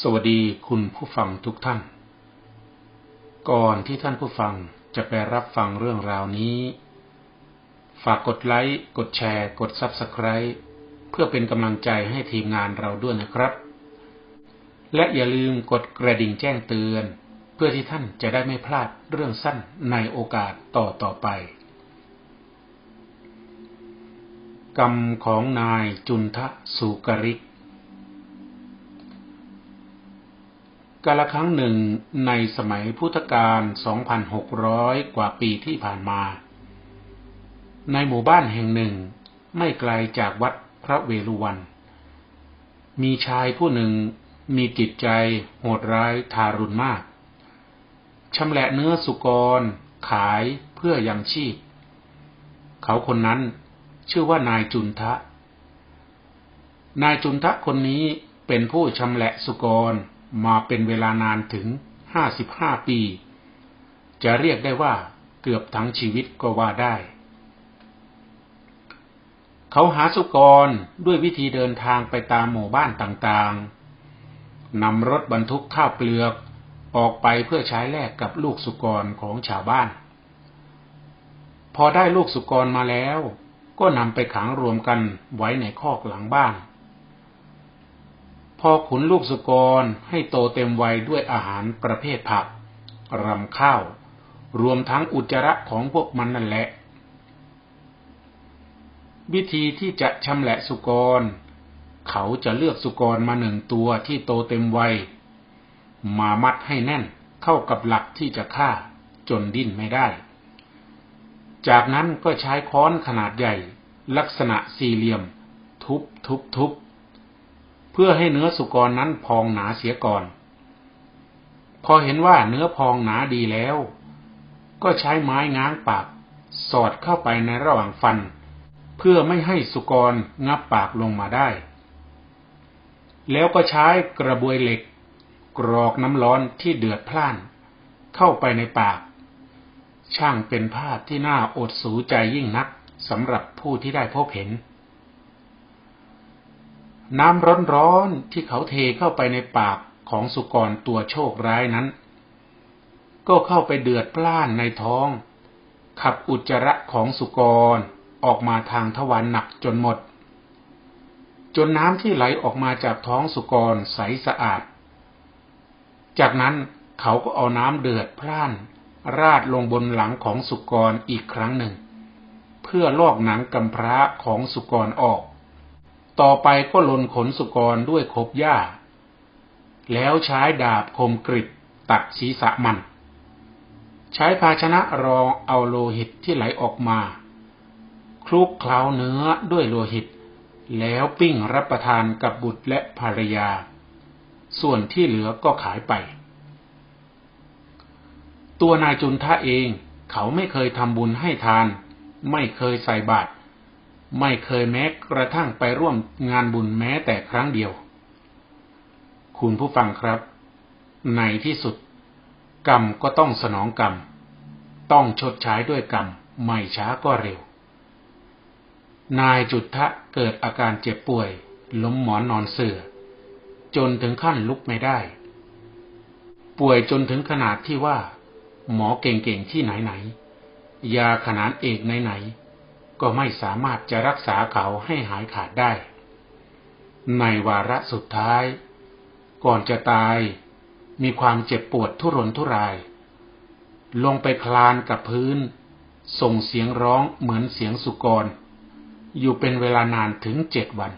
สวัสดีคุณผู้ฟังทุกท่าน ก่อนที่ท่านผู้ฟังจะไปรับฟังเรื่องราวนี้ ฝากกดไลค์ กดแชร์ กด Subscribe เพื่อเป็นกำลังใจให้ทีมงานเราด้วยนะครับ และอย่าลืมกดกระดิ่งแจ้งเตือน เพื่อที่ท่านจะได้ไม่พลาดเรื่องสั้นในโอกาสต่อต่อไป กรรมของนายจุนทะสุกริก กาลครั้งหนึ่งในสมัยพุทธกาล 2,600 กว่าปีที่ผ่านมา ในหมู่บ้านแห่งหนึ่ง ไม่ไกลจากวัดพระเวรุวัน มีชายผู้หนึ่งมีจิตใจโหดร้ายทารุณมาก ชำแหละเนื้อสุกร ขายเพื่อยังชีพ เขาคนนั้นชื่อว่านายจุนทะ นายจุนทะคนนี้เป็นผู้ชำแหละสุกร มาเป็นเวลานานถึงห้าสิบห้าปี จะเรียกได้ว่าเกือบทั้งชีวิตก็ว่าได้ เขาหาสุกรด้วยวิธีเดินทางไปตามหมู่บ้านต่างๆนำรถบรรทุกข้าวเปลือกออกไปเพื่อใช้แลกกับลูกสุกรของชาวบ้าน พอได้ลูกสุกรมาแล้ว ก็นำไปขังรวมกันไว้ในคอกหลังบ้าน พอขุนลูกสุกรให้โตเต็มวัยด้วยอาหารประเภทผัก รำข้าว รวมทั้งอุจจาระของพวกมันนั่นแหละ วิธีที่จะชำแหละสุกร เขาจะเลือกสุกรมาหนึ่งตัวที่โตเต็มวัย มามัดให้แน่นเข้ากับหลักที่จะฆ่าจนดิ้นไม่ได้ จากนั้นก็ใช้ค้อนขนาดใหญ่ ลักษณะสี่เหลี่ยม ทุบทุบทุบ เพื่อให้เนื้อสุกรนั้นพองหนาเสียก่อน พอเห็นว่าเนื้อพองหนาดีแล้ว ก็ใช้ไม้ง้างปาก สอดเข้าไปในระหว่างฟัน เพื่อไม่ให้สุกรงับปากลงมาได้ แล้วก็ใช้กระบวยเหล็ก กรอกน้ำร้อนที่เดือดพล่าน เข้าไปในปาก ช่างเป็นภาพที่น่าอดสูใจยิ่งนักสำหรับผู้ที่ได้พบเห็น น้ำร้อนๆที่เขาเทเข้าไปในปากของสุกรตัวโชคร้ายนั้น ก็เข้าไปเดือดพล่านในท้อง ขับอุจจาระของสุกรออกมาทางทวารหนักจนหมด จนน้ำที่ไหลออกมาจากท้องสุกรใสสะอาด จากนั้นเขาก็เอาน้ำเดือดพล่าน ราดลงบนหลังของสุกรอีกครั้งหนึ่ง เพื่อลอกหนังกำพร้าของสุกรออก ต่อไปก็ลนขนสุกรด้วยคบหญ้า แล้วใช้ดาบคมกริบตัดศีรษะมัน ใช้ภาชนะรองเอาโลหิตที่ไหลออกมา คลุกเคล้าเนื้อด้วยโลหิต แล้วปิ้งรับประทานกับบุตรและภรรยา ส่วนที่เหลือก็ขายไป ตัวนายจุนทะเองเขาไม่เคยทำบุญให้ทาน ไม่เคยใส่บาตร ไม่เคยแม้กระทั่งไปร่วมงานบุญแม้แต่ครั้งเดียว คุณผู้ฟังครับ ในที่สุด กรรมก็ต้องสนองกรรม ต้องชดใช้ด้วยกรรม ไม่ช้าก็เร็ว นายจุดทะเกิดอาการเจ็บป่วย ล้มหมอนนอนเสือ่อ จนถึงขั้นลุกไม่ได้ ป่วยจนถึงขนาดที่ว่า หมอเก่งๆที่ไหนๆยาขนาดเอกไหนๆ ก็ไม่สามารถจะรักษาเขาให้หายขาดได้ ในวาระสุดท้าย ก่อนจะตาย มีความเจ็บปวดทุรนทุราย ลงไปคลานกับพื้น ส่งเสียงร้องเหมือนเสียงสุกร อยู่เป็นเวลานานถึงเจ็ดวัน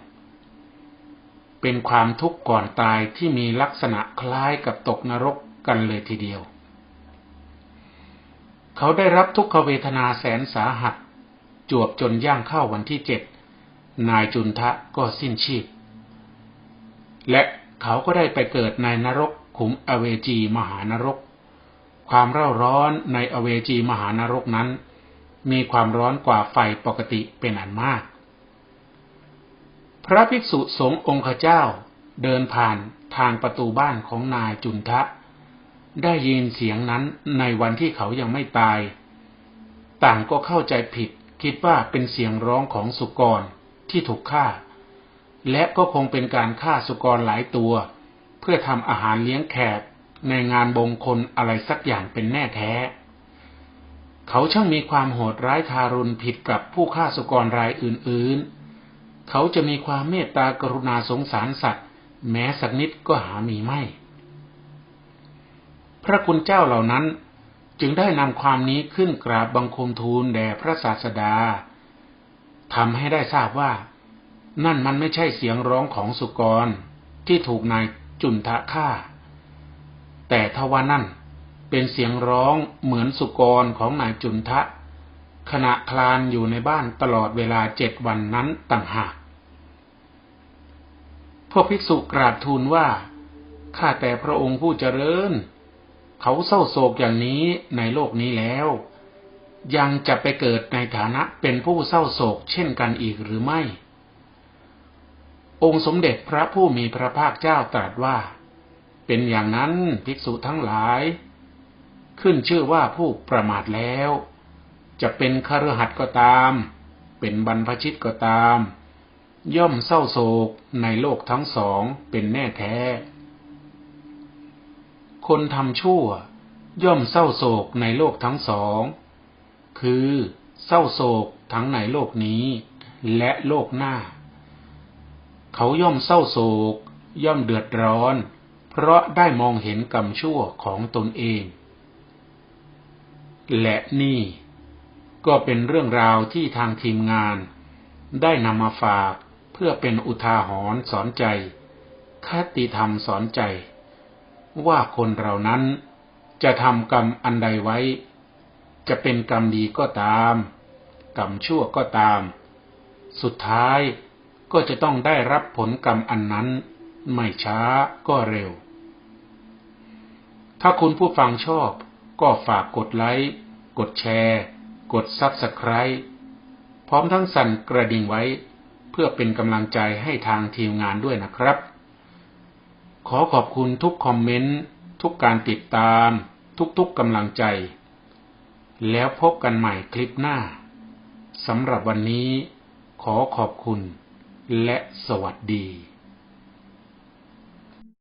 เป็นความทุกข์ก่อนตายที่มีลักษณะคล้ายกับตกนรกกันเลยทีเดียวเขาได้รับทุกขเวทนาแสนสาหัส วบจนย่างเข้าวันที่เจ็ดนายจุนทะก็สิ้นชีพ และเขาก็ได้ไปเกิดในนรกขุมอเวจีมหานรก ความเร่าร้อนในอเวจีมหานรกนั้น มีความร้อนกว่าไฟปกติเป็นอันมาก พระภิกษุสงฆ์องค์เจ้าเดินผ่านทางประตูบ้านของนายจุนทะ ได้ยินเสียงนั้นในวันที่เขายังไม่ตาย ต่างก็เข้าใจผิด คิดว่าเป็นเสียงร้องของสุกรที่ถูกฆ่า และก็คงเป็นการฆ่าสุกรหลายตัวพพื่อทำอาหารเลี้ยงแขกในงานบงคลอะไรสักอย่างเป็นแน่แท้ เขาช่างมีความโหดร้ายทารุณผิดกับผู้ฆ่าสุกรรายอื่นๆ เขาจะมีความเมตตากรุณาสงสารสัตว์ แม้สักนิดก็หามีไม่ พระคุณเจ้าเหล่านั้น จึงได้นำความนี้ขึ้นกราบบังคมทูลแด่พระศาสดาทำให้ได้ทราบว่า นั่นมันไม่ใช่เสียงร้องของสุกรที่ถูกนายจุนทะฆ่า แต่ทว่านั่นเป็นเสียงร้องเหมือนสุกรของนายจุนทะ ขณะคลานอยู่ในบ้านตลอดเวลาเจ็ดวันนั้นต่างหาก พวกภิกษุกราบทูลว่า ข้าแต่พระองค์ผู้เจริญ เขาเศร้าโศกอย่างนี้ในโลกนี้แล้ว ยังจะไปเกิดในฐานะเป็นผู้เศร้าโศกเช่นกันอีกหรือไม่ องค์สมเด็จพระผู้มีพระภาคเจ้าตรัสว่า เป็นอย่างนั้นภิกษุทั้งหลาย ขึ้นชื่อว่าผู้ประมาทแล้ว จะเป็นคฤหัสถ์ก็ตาม เป็นบรรพชิตก็ตาม ย่อมเศร้าโศกในโลกทั้งสองเป็นแน่แท้ คนทำชั่ว ย่อมเศร้าโศกในโลกทั้งสอง คือเศร้าโศกทั้งในโลกนี้ และโลกหน้า เขาย่อมเศร้าโศก ย่อมเดือดร้อน เพราะได้มองเห็นกรรมชั่วของตนเอง และนี่ ก็เป็นเรื่องราวที่ทางทีมงาน ได้นำมาฝากเพื่อเป็นอุทาหรณ์สอนใจ คติธรรมสอนใจ ว่าคนเรานั้นจะทำกรรมอันใดไว้ จะเป็นกรรมดีก็ตาม กรรมชั่วก็ตาม สุดท้ายก็จะต้องได้รับผลกรรมอันนั้น ไม่ช้าก็เร็ว ถ้าคุณผู้ฟังชอบก็ฝากกดไลค์ กดแชร์ กดซับสไคร b e พร้อมทั้งสั่นกระดิ่งไว้ เพื่อเป็นกำลังใจให้ทางทีมงานด้วยนะครับ ขอขอบคุณทุกคอมเมนต์ ทุกการติดตาม ทุกๆกำลังใจ แล้วพบกันใหม่คลิปหน้าสำหรับวันนี้ ขอขอบคุณ และสวัสดี